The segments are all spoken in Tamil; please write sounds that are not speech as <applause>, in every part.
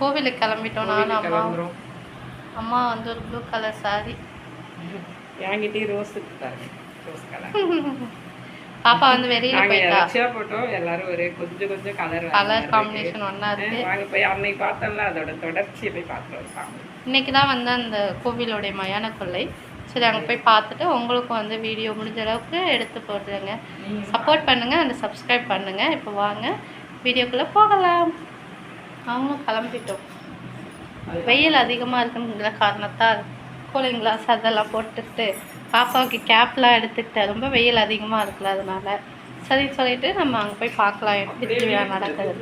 கோவிலுக்கு கிளம்பிட்டோம் நானும் அம்மா அம்மா வந்து ஒரு ப்ளூ கலர் சாரி என்கிட்டயும் ரோஸ் பாருங்க ரோஸ் கலர் <laughs> பாப்பா வந்து வெளியில போயிட்டா? போட்டோம் எல்லாரும் ஒரே கொஞ்சம் கொஞ்சம் கலர் கலர் காம்பினேஷன் ஒன்றா இருக்கு. வாங்க போய் அன்னைக்கு பார்த்தோம்ல அதோட தொடர்ச்சியை போய் பார்த்துட்டு சாமி இன்னைக்கு தான் வந்து அந்த கோவிலோடைய மயான கொள்ளை. சரி அங்கே போய் பார்த்துட்டு உங்களுக்கும் வந்து வீடியோ முடிஞ்ச அளவுக்கு எடுத்து போடுறேங்க சப்போர்ட் பண்ணுங்க அந்த சப்ஸ்கிரைப் பண்ணுங்க. இப்போ வாங்க வீடியோக்குள்ளே போகலாம். அவங்களும் கிளம்பிட்டோம். வெயில் அதிகமாக இருக்குங்கிற காரணத்தால் கூலிங் கிளாஸ் அதெல்லாம் போட்டுட்டு பாப்பாவுக்கு கேப்லாம் எடுத்துக்கிட்டேன் ரொம்ப வெயில் அதிகமாக இருக்குல்ல அதனால. சரி சொல்லிட்டு நம்ம அங்கே போய் பார்க்கலாம். எப்படி நடக்கிறது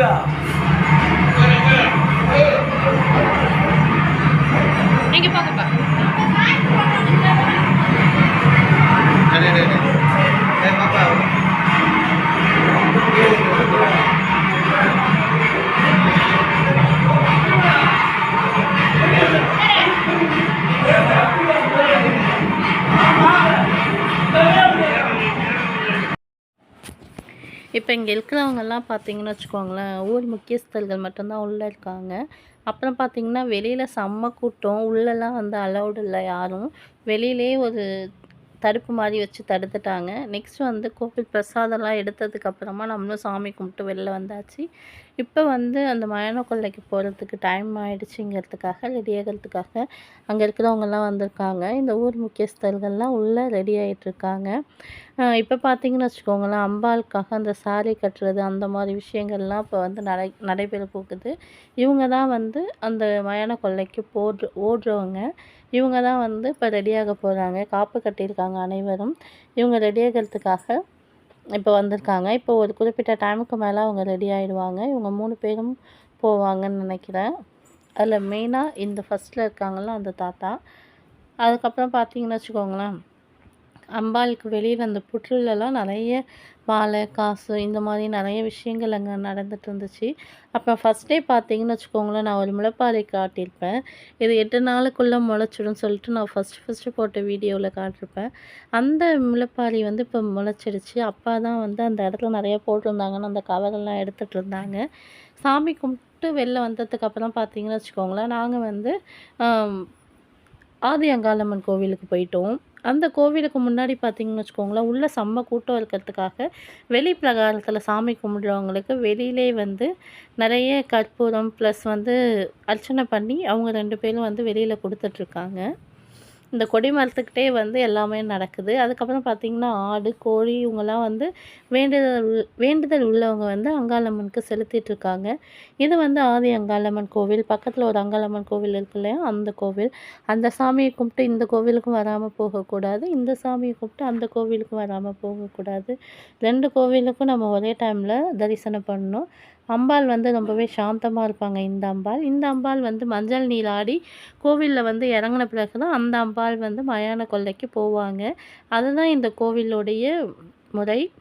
அன்னைக்கு இப்போ இங்கே இருக்கிறவங்கெல்லாம் பார்த்தீங்கன்னு வச்சுக்கோங்களேன் ஊர் முக்கியஸ்தர்கள் மட்டும்தான் உள்ளே இருக்காங்க. அப்புறம் பார்த்தீங்கன்னா வெளியில் செம்ம கூட்டம் உள்ளெல்லாம் வந்து அலௌடு இல்லை யாரும். வெளியிலே ஒரு தடுப்பு மாதிரி வச்சு தடுத்துட்டாங்க. நெக்ஸ்ட் வந்து கோவில் பிரசாதம்லாம் எடுத்ததுக்கப்புறமா நம்மளும் சாமி கும்பிட்டு வெளில வந்தாச்சு. இப்போ வந்து அந்த மயான கொள்ளைக்கு போகிறதுக்கு டைம் ஆகிடுச்சிங்கிறதுக்காக ரெடி ஆகிறதுக்காக அங்கே இருக்கிறவங்கெல்லாம் வந்திருக்காங்க. இந்த ஊர் முக்கியஸ்தர்கள்லாம் உள்ளே ரெடி ஆகிட்டுருக்காங்க இப்போ பார்த்தீங்கன்னு வச்சுக்கோங்களேன் அம்பாளுக்காக அந்த சாரி கட்டுறது அந்த மாதிரி விஷயங்கள்லாம் இப்போ வந்து நடை நடைபெற போகுது. இவங்க தான் வந்து அந்த மயான கொள்ளைக்கு போடுற ஓடுறவங்க. இவங்க தான் வந்து இப்போ ரெடியாக போகிறாங்க காப்பு கட்டியிருக்காங்க அனைவரும். இவங்க ரெடி ஆகிறதுக்காக இப்போ வந்திருக்காங்க. இப்போ ஒரு குறிப்பிட்ட டைமுக்கு மேலே அவங்க ரெடி ஆகிடுவாங்க இவங்க மூணு பேரும் போவாங்கன்னு நினைக்கிறேன். அதில் மெயினாக இந்த ஃபஸ்ட்டில் இருக்காங்கள அந்த தாத்தா. அதுக்கப்புறம் பார்த்தீங்கன்னு வச்சுக்கோங்களேன். அம்பாளுக்கு வெளியில் அந்த புற்றுலலாம் நிறைய மாலை காசு இந்த மாதிரி நிறைய விஷயங்கள் அங்கே நடந்துட்டு இருந்துச்சு அப்புறம் ஃபஸ்ட் டே பார்த்தீங்கன்னு வச்சுக்கோங்களேன் நான் ஒரு முளைப்பாறை காட்டியிருப்பேன். இது எட்டு நாளுக்குள்ளே முளைச்சிடும் சொல்லிட்டு நான் ஃபஸ்ட்டு ஃபஸ்ட்டு போட்ட வீடியோவில் காட்டியிருப்பேன். அந்த முளைப்பாரி வந்து இப்போ முளைச்சிடுச்சு. அப்பா தான் வந்து அந்த இடத்துல நிறைய போட்டிருந்தாங்கன்னு அந்த கவரெல்லாம் எடுத்துகிட்டு இருந்தாங்க சாமி கும்பிட்டு வெளில வந்ததுக்கப்புறம் பார்த்தீங்கன்னு வச்சுக்கோங்களேன் நாங்கள் வந்து ஆதி அங்காளம்மன் கோவிலுக்கு போயிட்டோம். அந்த கோவிலுக்கு முன்னாடி பார்த்தீங்கன்னு வச்சுக்கோங்களேன் உள்ளே செம்ம கூட்டம் இருக்கிறதுக்காக வெளி பிரகாரத்தில் சாமி கும்பிடுறவங்களுக்கு வெளியிலே வந்து நிறைய கற்பூரம் ப்ளஸ் வந்து அர்ச்சனை பண்ணி அவங்க ரெண்டு பேரும் வந்து வெளியில் கொடுத்துட்ருக்காங்க இந்த கொடி மரத்துக்கிட்டே வந்து எல்லாமே நடக்குது. அதுக்கப்புறம் பார்த்திங்கன்னா ஆடு கோழி இவங்கெல்லாம் வந்து வேண்டுதல் உள்- வேண்டுதல் உள்ளவங்க வந்து அங்காளம்மனுக்கு செலுத்திட்டு இருக்காங்க. இது வந்து ஆதி அங்காளம்மன் கோவில். பக்கத்தில் ஒரு அங்காளம்மன் கோவில் இருக்கு இல்லையா? அந்த கோவில். அந்த சாமியை கும்பிட்டு இந்த கோவிலுக்கும் வராமல் போகக்கூடாது. இந்த சாமியை கும்பிட்டு அந்த கோவிலுக்கும் வராமல் போகக்கூடாது. ரெண்டு கோவிலுக்கும் நம்ம ஒரே டைமில் தரிசனம் பண்ணணும். அம்பாள் வந்து ரொம்பவே சாந்தமாக இருப்பாங்க இந்த அம்பாள். இந்த அம்பாள் வந்து மஞ்சள் நீராடி கோவிலில் வந்து இறங்கின பிறகு தான் அந்த அம்பாள் வந்து மயான கொல்லைக்கு போவாங்க. அதுதான் இந்த கோவிலுடைய முறை.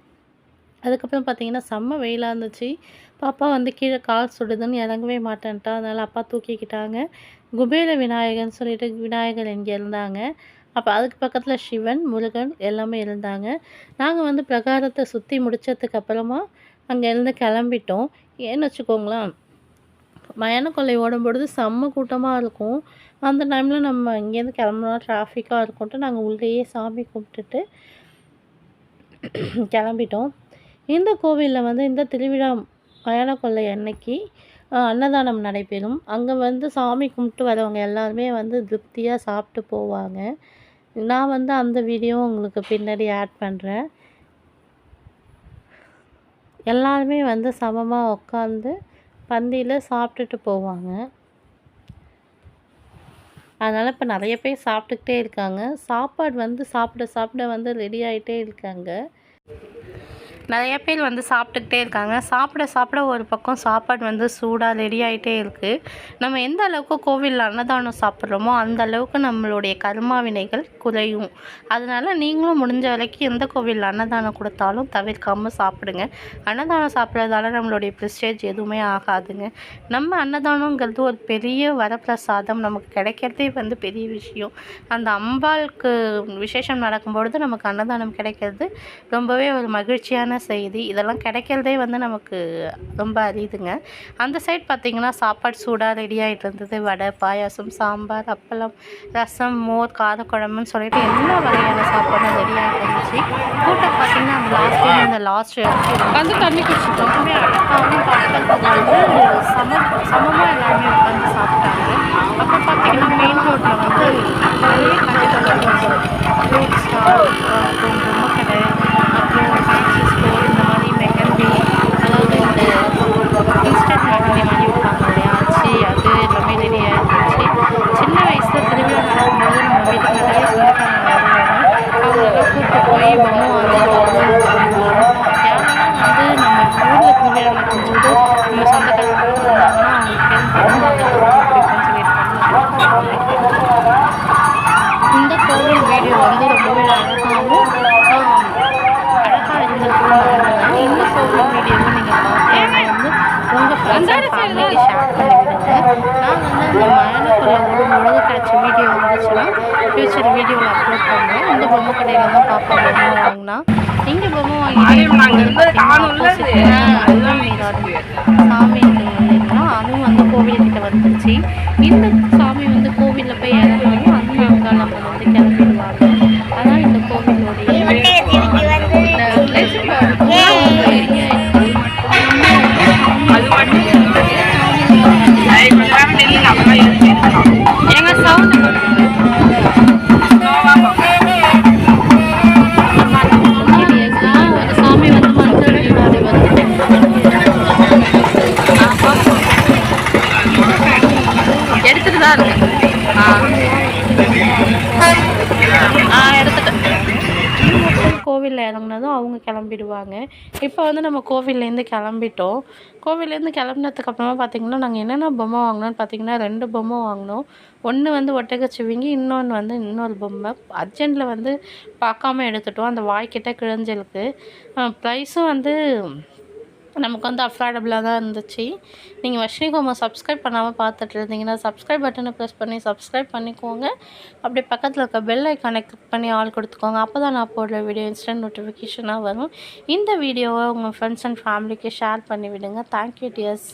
அதுக்கப்புறம் பார்த்தீங்கன்னா செம்ம வெயிலாக இருந்துச்சு. பாப்பா வந்து கீழே கால் சுடுதுன்னு இறங்கவே மாட்டேன்ட்டா. அதனால் அப்பா தூக்கிக்கிட்டாங்க. குபேர விநாயகர்னு சொல்லிட்டு விநாயகர் இங்கே இருந்தாங்க. அப்போ அதுக்கு பக்கத்தில் சிவன் முருகன் எல்லாமே இருந்தாங்க. நாங்கள் வந்து பிரகாரத்தை சுற்றி முடிச்சதுக்கு அப்புறமா அங்கேருந்து கிளம்பிட்டோம். ஏன்னு வச்சுக்கோங்களேன் மயான கொள்ளை ஓடும்பொழுது செம்ம கூட்டமாக இருக்கும். அந்த டைமில் நம்ம இங்கேருந்து கிளம்புனா டிராஃபிக்காக இருக்கும்ட்டு நாங்கள் உள்ளேயே சாமி கும்பிட்டுட்டு கிளம்பிட்டோம். இந்த கோவிலில் வந்து இந்த திருவிழா மயான கொள்ளை அன்னைக்கு அன்னதானம் நடைபெறும். அங்கே வந்து சாமி கும்பிட்டு வரவங்க எல்லாருமே வந்து திருப்தியாக சாப்பிட்டு போவாங்க. நான் வந்து அந்த வீடியோ உங்களுக்கு பின்னாடி ஆட் பண்ணுறேன் எல்லாருமே வந்து சமமாக உட்காந்து பந்தியில் சாப்பிட்டுட்டு போவாங்க. அதனால் இப்போ நிறைய பேர் சாப்பிட்டுக்கிட்டே இருக்காங்க. சாப்பாடு வந்து சாப்பிட சாப்பிட வந்து ரெடி ஆகிட்டே இருக்காங்க. நிறைய பேர் வந்து சாப்பிட்டுக்கிட்டே இருக்காங்க. சாப்பிட சாப்பிட ஒரு பக்கம் சாப்பாடு வந்து சூடாக ரெடி ஆகிட்டே இருக்குது நம்ம எந்த அளவுக்கு கோவிலில் அன்னதானம் சாப்பிட்றோமோ அந்த அளவுக்கு நம்மளுடைய கர்மா வினைகள் குறையும். அதனால் நீங்களும் முடிஞ்ச வரைக்கும் எந்த கோவிலில் அன்னதானம் கொடுத்தாலும் தவிர்க்காமல் சாப்பிடுங்க. அன்னதானம் சாப்பிட்றதால நம்மளுடைய ப்ரிஸ்டேஜ் எதுவுமே ஆகாதுங்க. நம்ம அன்னதானங்கிறது ஒரு பெரிய வரப்பிரசாதம். நமக்கு கிடைக்கிறதே வந்து பெரிய விஷயம். அந்த அம்பாளுக்கு விசேஷம் நடக்கும்பொழுது நமக்கு அன்னதானம் கிடைக்கிறது ரொம்பவே ஒரு மகிழ்ச்சியான செய்தி. இதெல்லாம் கிடைக்கிறதே வந்து நமக்கு ரொம்ப அரியுதுங்க அந்த சைட் பார்த்திங்கன்னா சாப்பாடு சூடாக ரெடி ஆகிட்டு இருந்தது. வடை பாயாசம் சாம்பார் அப்பளம் ரசம் மோர் காரக்குழம்புன்னு சொல்லிட்டு எல்லா வகையான சாப்பாடும் ரெடி ஆகிட்டு இருந்துச்சு. கூட்டம் பார்த்திங்கன்னா அந்த லாஸ்ட் டைம் இந்த லாஸ்ட் வந்து தண்ணி குடிச்சிட்டோம். அழகாகவும் பார்க்கறதுக்கு வந்து சம சமமாக எல்லாருமே உட்காந்து சாப்பிட்டாங்க. அப்புறம் பார்த்திங்கன்னா மெயின் ரோட்டில் வந்து போய் யாரெல்லாம் வந்து நம்ம ஊரில் திருவிழா நடக்கும்போது நம்ம சொந்தக்காரங்க இருந்தாங்கன்னா அவங்களுக்கு இந்த கோவில் வீடியோ வந்து ரொம்பவே அழகாகவும் அழகாக இருந்திருக்கும் இந்த கோவில் வீடியோவை நீங்கள் பார்த்தீங்கன்னா வந்து உங்கள் ஃப்ரெண்ட்ஸ் ஃபேமிலிக்கு ஷேர் பண்ணி விடுங்க நான் வந்து அந்த மயானக்குள்ள ஒரு முழுது கிடச்ச வீடியோ வந்துச்சுன்னா ஃப்யூச்சர் வீடியோவில் அப்லோட் பண்ணுறேன் இந்த பொம்மை கடையில் தான் பார்ப்போம் பொம்மை வாங்கினா. இங்கே பொம்மை. வாங்கிட்டு சாமி இல்லைங்களா அதுவும் வந்து கோவில்கிட்ட வந்துருச்சு. இந்த சாமி வந்து கோவிலில் போய் இறங்கணும் அந்த நாங்கள் நம்ம வந்து கிளம்பிடுவாங்க. அதான் இந்த கோவிலோடைய கிளம்பிடுவாங்க. இப்போ வந்து நம்ம கோவில்லேருந்து கிளம்பிட்டோம். கோவில்லேருந்து கிளம்பினதுக்கப்புறமா பார்த்திங்கன்னா நாங்கள் என்னென்ன பொம்மை வாங்கினோம்னு பார்த்திங்கன்னா ரெண்டு பொம்மை வாங்கினோம். ஒன்று வந்து ஒட்டகச்சிவிங்கி இன்னொன்று வந்து இன்னொரு பொம்மை. அர்ஜென்ட்டில் வந்து பார்க்காம எடுத்துட்டோம். அந்த வாய்க்கிட்ட கிழிஞ்சலுக்கு ப்ரைஸும் வந்து நமக்கு வந்து அஃபோர்டபுளாக தான் இருந்துச்சு. நீங்கள் வர்ஷினி கோமா சப்ஸ்கிரைப் பண்ணாமல் பார்த்துட்டு இருந்தீங்கன்னா சப்ஸ்கிரைப் பட்டனை ப்ரெஸ் பண்ணி சப்ஸ்கிரைப் பண்ணிக்கோங்க. அப்படியே பக்கத்தில் இருக்க பெல் ஐக்கானை கிளிக் பண்ணி ஆல் கொடுத்துக்கோங்க. அப்போ தான் நான் போடுற வீடியோ இன்ஸ்டன்ட் நோட்டிஃபிகேஷனாக வரும். இந்த வீடியோவை உங்கள் ஃப்ரெண்ட்ஸ் அண்ட் ஃபேமிலிக்கு ஷேர் பண்ணி விடுங்க தேங்க்யூ டியர்ஸ்